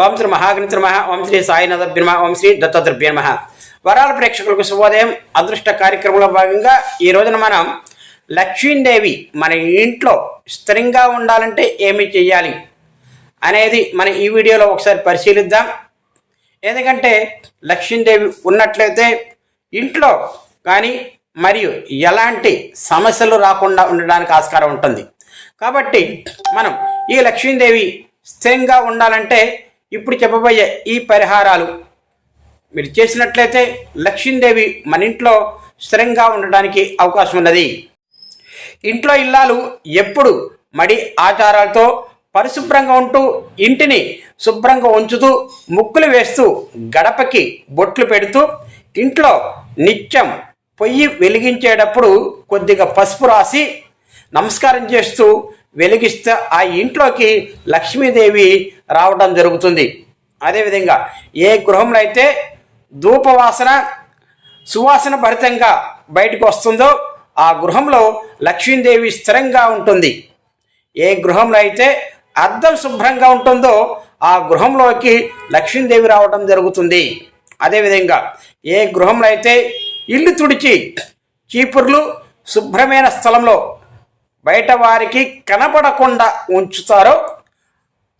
ఓం శ్రీ మహాగణిత నమ. ఓం శ్రీ సాయినాథభ్య నమ. ఓం శ్రీ దత్తద్రభ్య నమ. వరాల ప్రేక్షకులకు శుభోదయం. అదృష్ట కార్యక్రమంలో భాగంగా ఈ రోజున మనం లక్ష్మీదేవి మన ఇంట్లో స్థిరంగా ఉండాలంటే ఏమి చేయాలి అనేది మనం ఈ వీడియోలో ఒకసారి పరిశీలిద్దాం. ఎందుకంటే లక్ష్మీదేవి ఉన్నట్లయితే ఇంట్లో కానీ మరియు ఎలాంటి సమస్యలు రాకుండా ఉండడానికి ఆస్కారం ఉంటుంది. కాబట్టి మనం ఈ లక్ష్మీదేవి స్థిరంగా ఉండాలంటే ఇప్పుడు చెప్పబోయే ఈ పరిహారాలు మీరు చేసినట్లయితే లక్ష్మీదేవి మన ఇంట్లో స్థిరంగా ఉండడానికి అవకాశం ఉన్నది. ఇంట్లో ఇల్లాలు ఎప్పుడు మడి ఆచారాలతో పరిశుభ్రంగా ఉంటూ ఇంటిని శుభ్రంగా ఉంచుతూ ముక్కులు వేస్తూ గడపకి బొట్లు పెడుతూ ఇంట్లో నిత్యం పొయ్యి వెలిగించేటప్పుడు కొద్దిగా పసుపు రాసి నమస్కారం చేస్తూ వెలిగిస్తే ఆ ఇంట్లోకి లక్ష్మీదేవి రావడం జరుగుతుంది. అదేవిధంగా ఏ గృహంలో అయితే ధూపవాసన సువాసన భరితంగా బయటకు వస్తుందో ఆ గృహంలో లక్ష్మీదేవి స్థిరంగా ఉంటుంది. ఏ గృహంలో అయితే అద్దం శుభ్రంగా ఉంటుందో ఆ గృహంలోకి లక్ష్మీదేవి రావడం జరుగుతుంది. అదేవిధంగా ఏ గృహంలో అయితే ఇల్లు తుడిచి చీపుర్లు శుభ్రమైన స్థలంలో బయట వారికి కనపడకుండా ఉంచుతారో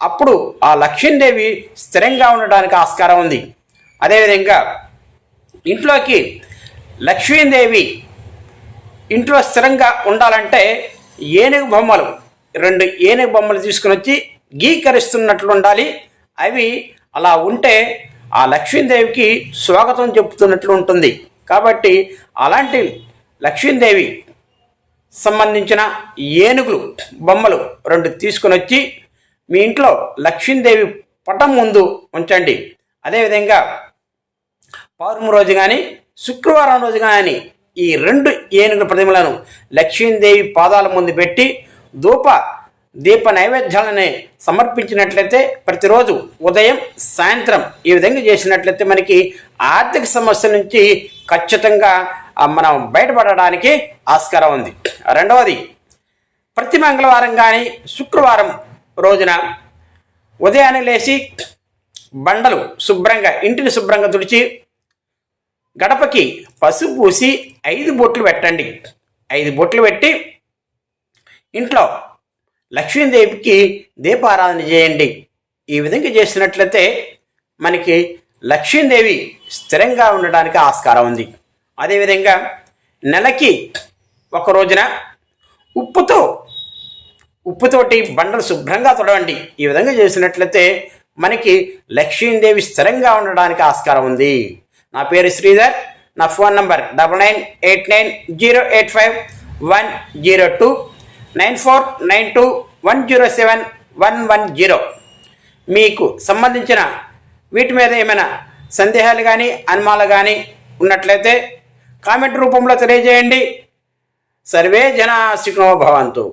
అప్పుడు ఆ లక్ష్మీదేవి స్థిరంగా ఉండడానికి ఆస్కారం ఉంది. అదేవిధంగా ఇంట్లోకి లక్ష్మీదేవి ఇంట్లో స్థిరంగా ఉండాలంటే ఏనుగు బొమ్మలు రెండు ఏనుగు బొమ్మలు తీసుకుని వచ్చి గీకరిస్తున్నట్లు ఉండాలి. అవి అలా ఉంటే ఆ లక్ష్మీదేవికి స్వాగతం చెప్తున్నట్లు ఉంటుంది. కాబట్టి అలాంటి లక్ష్మీదేవి సంబంధించిన ఏనుగులు బొమ్మలు రెండు తీసుకుని వచ్చి మీ ఇంట్లో లక్ష్మీదేవి పటం ముందు ఉంచండి. అదేవిధంగా పౌర్ణమి రోజు కానీ శుక్రవారం రోజు కానీ ఈ రెండు ఏనుగుల ప్రతిమలను లక్ష్మీదేవి పాదాల ముందు పెట్టి ధూప దీప నైవేద్యాలని సమర్పించినట్లయితే ప్రతిరోజు ఉదయం సాయంత్రం ఈ విధంగా చేసినట్లయితే మనకి ఆర్థిక సమస్యల నుంచి ఖచ్చితంగా మనం బయటపడడానికి ఆస్కారం ఉంది. రెండవది ప్రతి మంగళవారం కానీ శుక్రవారం రోజున ఉదయాన్నే లేచి బండలు శుభ్రంగా ఇంటిని శుభ్రంగా తుడిచి గడపకి పసుపు పూసి ఐదు బొట్లు పెట్టండి. ఐదు బొట్లు పెట్టి ఇంట్లో లక్ష్మీదేవికి దీపారాధన చేయండి. ఈ విధంగా చేసినట్లయితే మనకి లక్ష్మీదేవి స్థిరంగా ఉండడానికి ఆస్కారం ఉంది. అదేవిధంగా నెలకి ఒక రోజున ఉప్పుతో ఉప్పుతోటి బండలు శుభ్రంగా తొడవండి. ఈ విధంగా చేసినట్లయితే మనకి లక్ష్మీదేవి స్థిరంగా ఉండడానికి ఆస్కారం ఉంది. నా పేరు శ్రీధర్. నా phone number double nine eight nine zero eight five one zero two nine four nine two one zero seven one one zero. మీకు సంబంధించిన వీటి మీద ఏమైనా సందేహాలు కానీ అనుమానాలు కానీ ఉన్నట్లయితే కామెంట్ రూపంలో తెలియజేయండి. सर्वे जना सुखिनो भवंतु